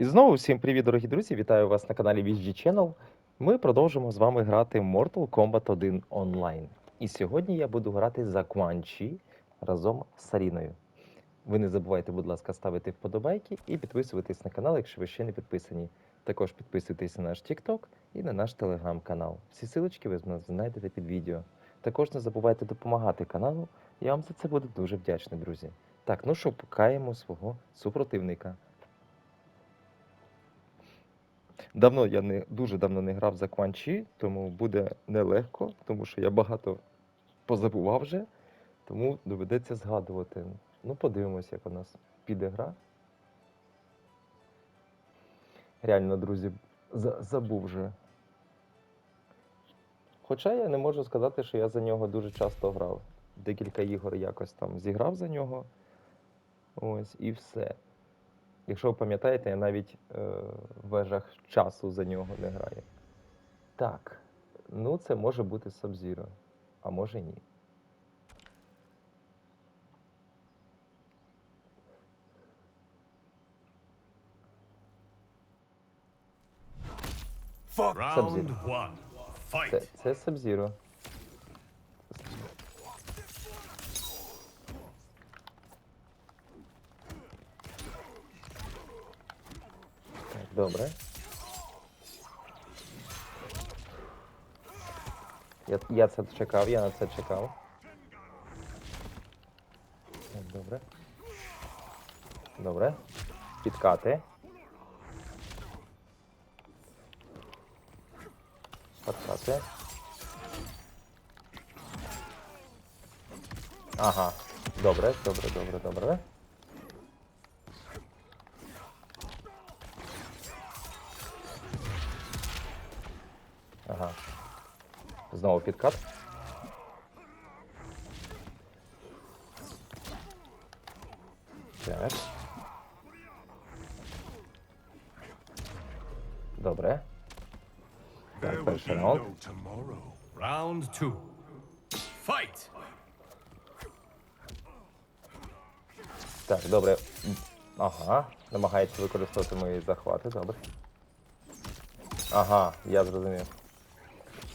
І знову всім привіт, дорогі друзі! Вітаю вас на каналі VG Channel. Ми продовжимо з вами грати Mortal Kombat 1 онлайн. І сьогодні я буду грати за Chi разом з Саріною. Ви не забувайте, будь ласка, ставити вподобайки і підписуватись на канал, якщо ви ще не підписані. Також підписуйтесь на наш TikTok і на наш телеграм-канал. Всі силочки ви знайдете під відео. Також не забувайте допомагати каналу. Я вам за це буду дуже вдячний, друзі. Так, ну що, покаємо свого супротивника. Давно я не дуже давно не грав за Кванчі, тому буде нелегко, тому що я багато позабував вже, тому доведеться згадувати. Ну, подивимось, як у нас піде гра. Реально, друзі, за- забув вже. Хоча я не можу сказати, що я за нього дуже часто грав. Декілька ігор якось там зіграв за нього. Ось і все. Якщо ви пам'ятаєте, я навіть е, в вежах часу за нього не граю. Так, ну це може бути Сабзіро, а може ні. Це Сабзіро. Добре. Я, я це чекав, я на це чекав. Добре. Добре. Підкати. Подкати. Ага. Добре, добре, добре, добре. Ага. Знову підкат. Так. Добре. Так, перший раунд. Round two. Fight. Так, добре. Ага. Намагається використовувати мої захвати, добре. Ага, я зрозумів.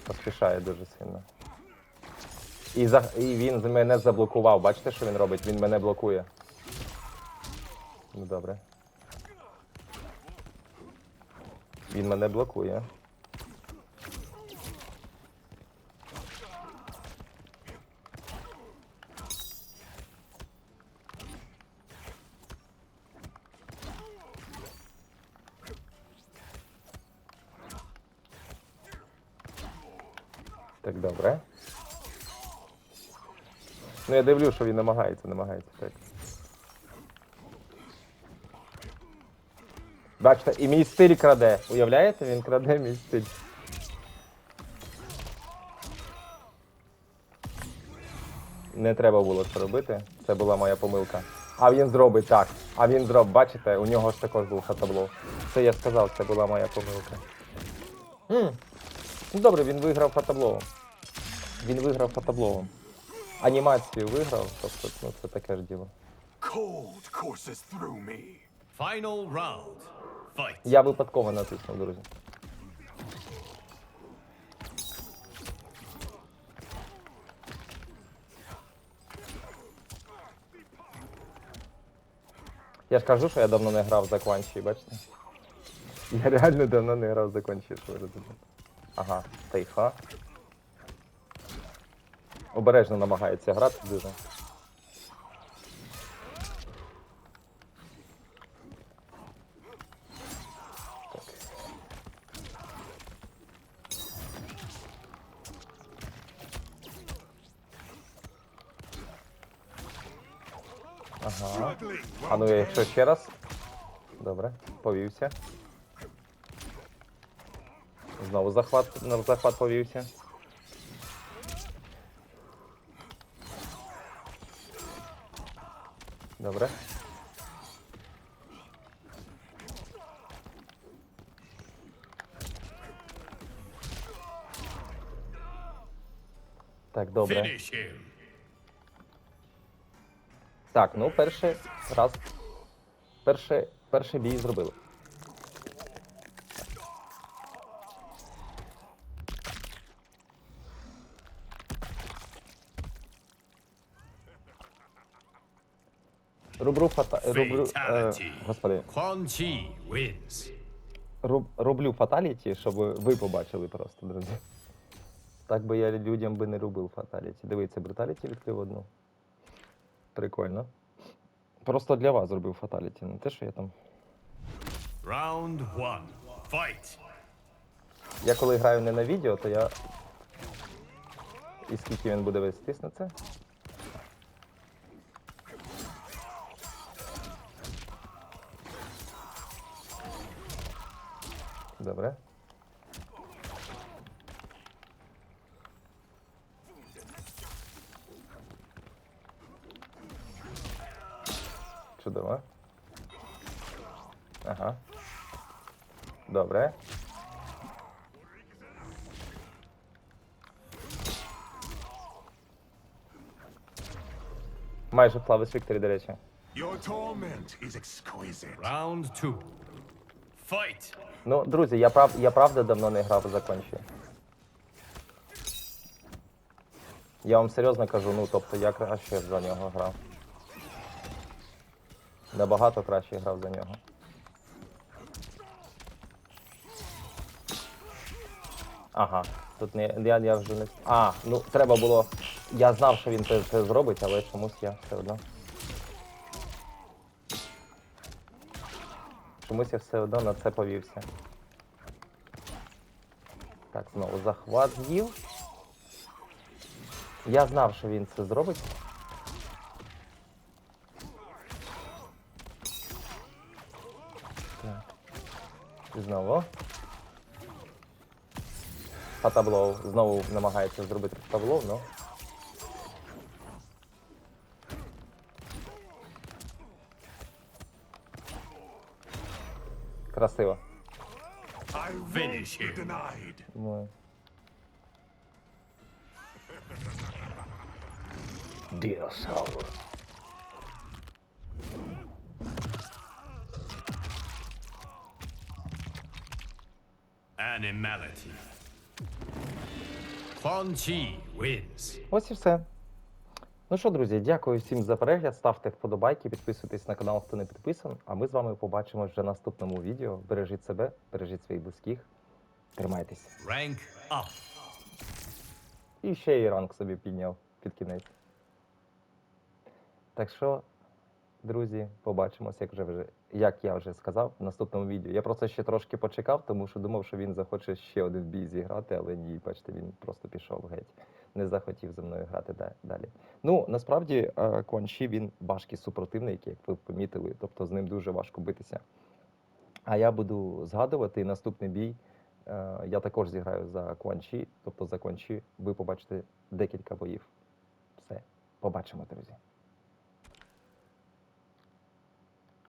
Поспішає дуже сильно. І, за... і він мене заблокував. Бачите, що він робить? Він мене блокує. Ну добре. Він мене блокує. Так, добре. Ну я дивлю, що він намагається, намагається, так. Бачите, і мій стиль краде. Уявляєте, він краде мій стиль. Не треба було це робити. Це була моя помилка. А він зробить так. А він зробить, бачите, у нього ж також був хатабло. Це я сказав, це була моя помилка. М, Ну добре, він виграв фотобловом. Він виграв фотобловом. Анімацію виграв, тобто, ну це таке ж діло. Cold courses through me. Final round. Fight. Я випадково натиснув, друзі. Я ж кажу, що я давно не грав за Кванчі, бачите? Я реально давно не грав за Кванчі, що ви розумієте. Ага, тихо. Обережно намагається грати дуже. Ага. А ну якщо ще раз. Добре, повівся. Знову захват, на захват повівся. Добре. Так, добре. Так, ну перший раз. Перший, перший бій зробили. Рублю фата... Рублю... Е, господи, руб... роблю фаталіті, щоб ви побачили просто, друзі. Так би я людям би не робив фаталіті. Дивіться, бруталіті відкрив одну. Прикольно. Просто для вас зробив фаталіті, не те, що я там. One. Fight. Я коли граю не на відео, то я. І скільки він буде вестись на це? Добре. Чудово. Ага. Добре. Майже Флавес Вікторі, до речі. Your torment is exquisite. Round two. Fight. Ну, друзі, я прав, я правда давно не грав закончі. Я вам серйозно кажу, ну тобто я краще за нього грав. Набагато краще грав за нього. Ага, тут не я, я вже не. А, ну треба було. Я знав, що він це, це зробить, але чомусь я все одно. Чомусь я все одно на це повівся. Так, знову захват з'їв. Я знав, що він це зробить. Так. Знову. Фатаблоу. Знову намагається зробити фатаблоу, но. Красиво. I won't Finish be him. denied. Ну. Динозавр. Animality. Quan Chi wins. Ось і все. Ну що, друзі, дякую всім за перегляд. Ставте вподобайки, підписуйтесь на канал, хто не підписаний. А ми з вами побачимось вже в наступному відео. Бережіть себе, бережіть своїх близьких. Тримайтесь. Rank up. І ще і ранг собі підняв під кінець. Так що, друзі, побачимось, як вже вже, як я вже сказав, в наступному відео. Я просто ще трошки почекав, тому що думав, що він захоче ще один бій зіграти, але ні, бачите, він просто пішов геть. Не захотів зі мною грати далі. Ну, насправді, е, Куан Ші, він важкий супротивник, як ви помітили, тобто з ним дуже важко битися. А я буду згадувати наступний бій. е, Я також зіграю за Куанчі, тобто за Куанчі ви побачите декілька боїв. Все, побачимо, друзі.